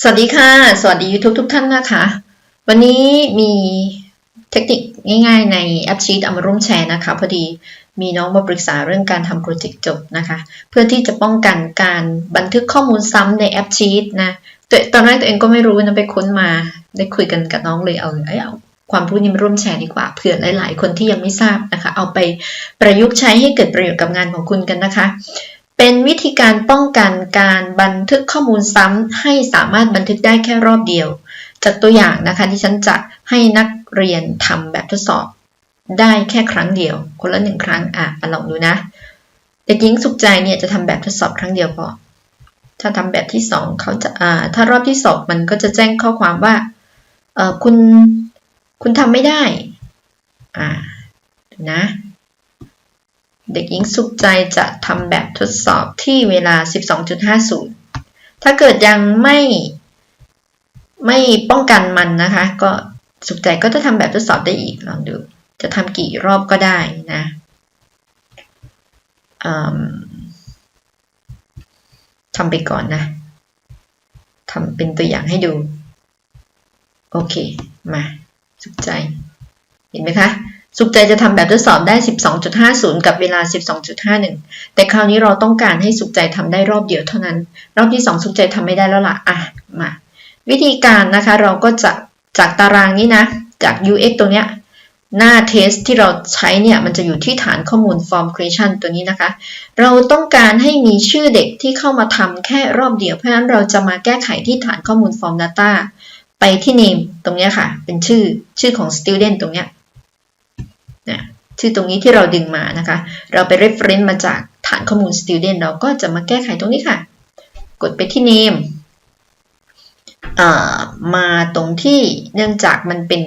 สวัสดีค่ะ สวัสดียูทุกทุกท่านนะคะ วันนี้มีเทคนิคง่ายๆในแอปชีตเอามาร่วมแชร์นะคะ พอดีมีน้องมาปรึกษาเรื่องการทำโปรเจกต์จบนะคะ เพื่อที่จะป้องกันการบันทึกข้อมูลซ้ำในแอปชีตนะตตอนแรกตัวเองก็ไม่รู้นะไปค้นมาได้คุยกันกับน้องเลยเอาเอ้ยเอาความรู้นี้มาร่วมแชร์ดีกว่าเผื่อหลาย ๆ คนที่ยังไม่ทราบนะคะ เอาไปประยุกต์ใช้ให้เกิดประโยชน์กับงานของคุณกันนะคะ เป็นวิธีการป้องกันการบันทึกข้อมูลซ้ำให้สามารถบันทึกได้แค่รอบเดียว จากตัวอย่างนะคะที่ฉันจะให้นักเรียนทำแบบทดสอบ ได้แค่ครั้งเดียว คนละหนึ่งครั้งอะมาลองดูนะเด็กหญิงสุขใจเนี่ยจะทำแบบทดสอบครั้งเดียวพอถ้าทำแบบที่สองเขาจะอ่าถ้ารอบที่สองมันก็จะแจ้งข้อความว่าเออคุณคุณทำไม่ได้อ่านะ เด็กหญิงสุขใจจะทำแบบทดสอบที่เวลา 12.50 ถ้าเกิดยังไม่ไม่ป้องกันมันนะคะ ก็สุขใจก็จะทำแบบทดสอบได้อีกลองดู จะทำกี่รอบก็ได้นะทำไปก่อนนะทำเป็นตัวอย่างให้ดู โอเค มา สุขใจ เห็นไหมคะ สุขใจจะทำแบบทดสอบได้ 12.50 กับเวลา 12.51 แต่คราวนี้เราต้องการให้สุขใจทำได้รอบเดียวเท่านั้น รอบที่ 2 สุขใจทำไม่ได้แล้วล่ะ อะ มา วิธีการนะคะเราก็จะจากตารางนี้นะ จาก UX ตัวเนี้ย หน้าเทสที่เราใช้เนี่ย มันจะอยู่ที่ฐานข้อมูล form creation ตัวนี้นะคะ เราต้องการให้มีชื่อเด็กที่เข้ามาทำแค่รอบเดียว เพราะฉะนั้นเราจะมาแก้ไขที่ฐานข้อมูล form data ไปที่ name ตรงเนี้ยค่ะ เป็นชื่อ ชื่อของ student ตรงเนี้ย นะชื่อตรงนี้ที่เราดึงมานะคะ เราไป reference มาจากฐานข้อมูล student เราก็จะมาแก้ไขตรงนี้ค่ะ กดไปที่ name มาตรงที่เนื่องจากมันเป็น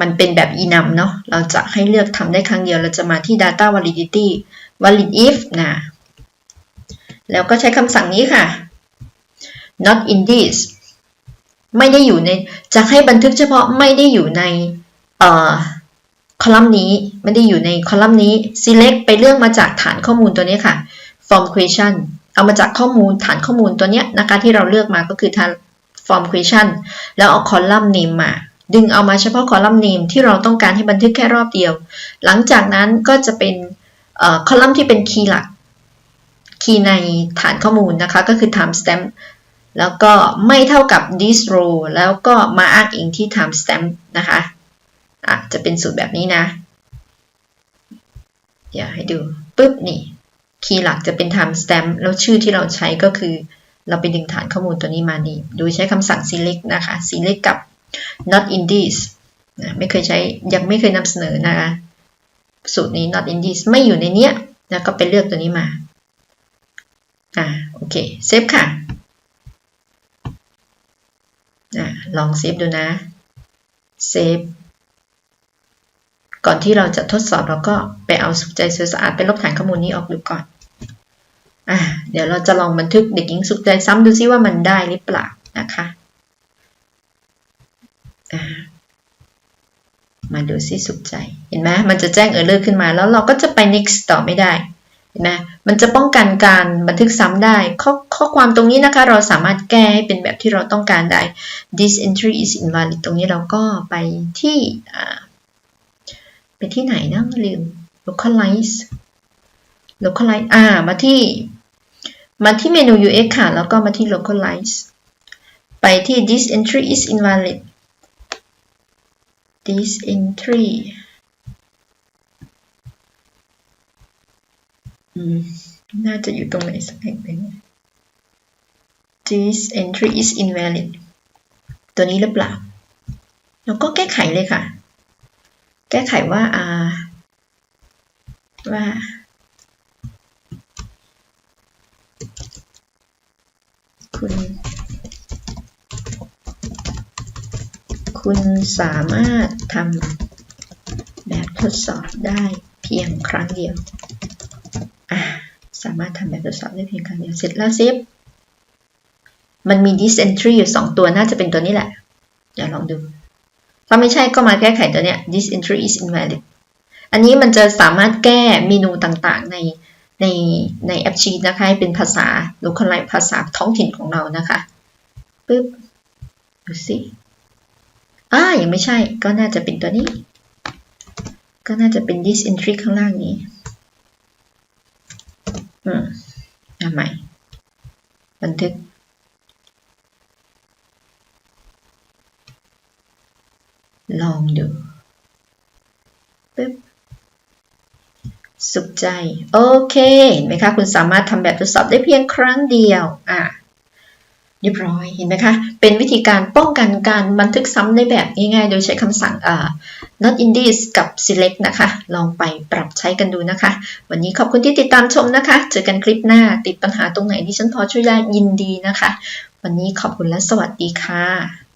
มันเป็นแบบ enum เนาะเราจะให้เลือกทำได้ครั้งเดียว เราจะมาที่ data validity valid if นะ แล้วก็ใช้คำสั่งนี้ค่ะ not in this ไม่ได้อยู่ใน จะให้บันทึกเฉพาะไม่ได้อยู่ในเอ่อ คอลัมน์นี้ไม่ได้อยู่ในคอลัมน์นี้ select ไปเลือกมาจากฐานข้อมูลตัวนี้ค่ะ form question เอามาจากข้อมูลฐานข้อมูลตัวนี้นะคะที่เราเลือกมาก็คือฐาน form question แล้วเอาคอลัมน์ name มา ดึงเอามาเฉพาะคอลัมน์ name ที่เราต้องการให้บันทึกแค่รอบเดียว หลังจากนั้นก็จะเป็นคอลัมน์ที่เป็นคีย์หลักคีย์ในฐานข้อมูลนะคะ ก็คือ time stamp แล้วก็ไม่เท่ากับ this row แล้วก็มาอ้างอิงที่ time stamp นะคะ อะจะเป็นสูตรแบบนี้นะ เดี๋ยวให้ดูปุ๊บนี่คีย์หลักจะเป็น time stamp แล้วชื่อที่เราใช้ก็คือ เราไปดึงฐานข้อมูลตัวนี้มานี่โดยใช้คำสั่ง select นะคะ select กับ not in this นะไม่เคยใช้ยังไม่เคยนำเสนอนะคะสูตรนี้ not in this ไม่อยู่ในเนี้ยแล้วก็ไปเลือกตัวนี้มาอ่าโอเคเซฟค่ะอ่าลองเซฟดูนะเซฟ ก่อนที่เราจะทดสอบเราก็ไปเอาสุขใจสะอาดไปลบฐานข้อมูลนี้ออกดูก่อนอ่าเดี๋ยวเราจะลองบันทึกเด็กหญิงสุขใจซ้ำดูซิว่ามันได้หรือเปล่านะคะมาดูซิสุขใจ เห็นไหมมันจะแจ้งเออร์เลอร์ขึ้นมา แล้วเราก็จะไป next ต่อไม่ได้เห็นไหมมันจะป้องกันการบันทึกซ้ำได้ ข้อข้อความตรงนี้นะคะ เราสามารถแก้ให้เป็นแบบที่เราต้องการได้ this entry is invalid ตรงนี้เราก็ไปที่อ่า ไปที่ไหนนะลืม localize localize อ่า มาที่ มาที่เมนู UX ค่ะ แล้วก็มาที่ localize ไปที่ this entry is invalid this entry อืมน่าจะอยู่ตรงไหนสักแห่งหนึ่ง this entry is invalid ตัวนี้หรือเปล่า แล้วก็แก้ไขเลยค่ะ แก้ไขว่าอาว่า คุณ คุณสามารถทำแบบทดสอบได้เพียงครั้งเดียว สามารถทำแบบทดสอบได้เพียงครั้งเดียว เสร็จแล้วเซฟมันมี this entry อยู่ 2 ตัวน่าจะเป็นตัวนี้แหละ เดี๋ยวลองดู ถ้าไม่ใช่ก็มาแก้ไขตัวเนี้ย this entry is invalid อันนี้มันจะสามารถแก้เมนูต่างๆในในในแอปชีตนะคะให้เป็นภาษา localize ภาษาท้องถิ่นของเรานะคะปึ๊บดูสิอ่ายังไม่ใช่ก็น่าจะเป็นตัวนี้ ก็น่าจะเป็น this entry ข้างล่างนี้ อืมเอาใหม่บันทึก ลองดูปึ๊บสุขใจ โอเค เห็นไหมคะ คุณสามารถทำแบบทดสอบได้เพียงครั้งเดียว อะเรียบร้อย เห็นไหมคะ เป็นวิธีการป้องกันการบันทึกซ้ำได้แบบง่ายๆ โดยใช้คำสั่งอ่า not in this กับ select นะคะ ลองไปปรับใช้กันดูนะคะ วันนี้ขอบคุณที่ติดตามชมนะคะ เจอกันคลิปหน้า ติดปัญหาตรงไหนที่ฉันพอช่วยได้ยินดีนะคะ วันนี้ขอบคุณและสวัสดีค่ะ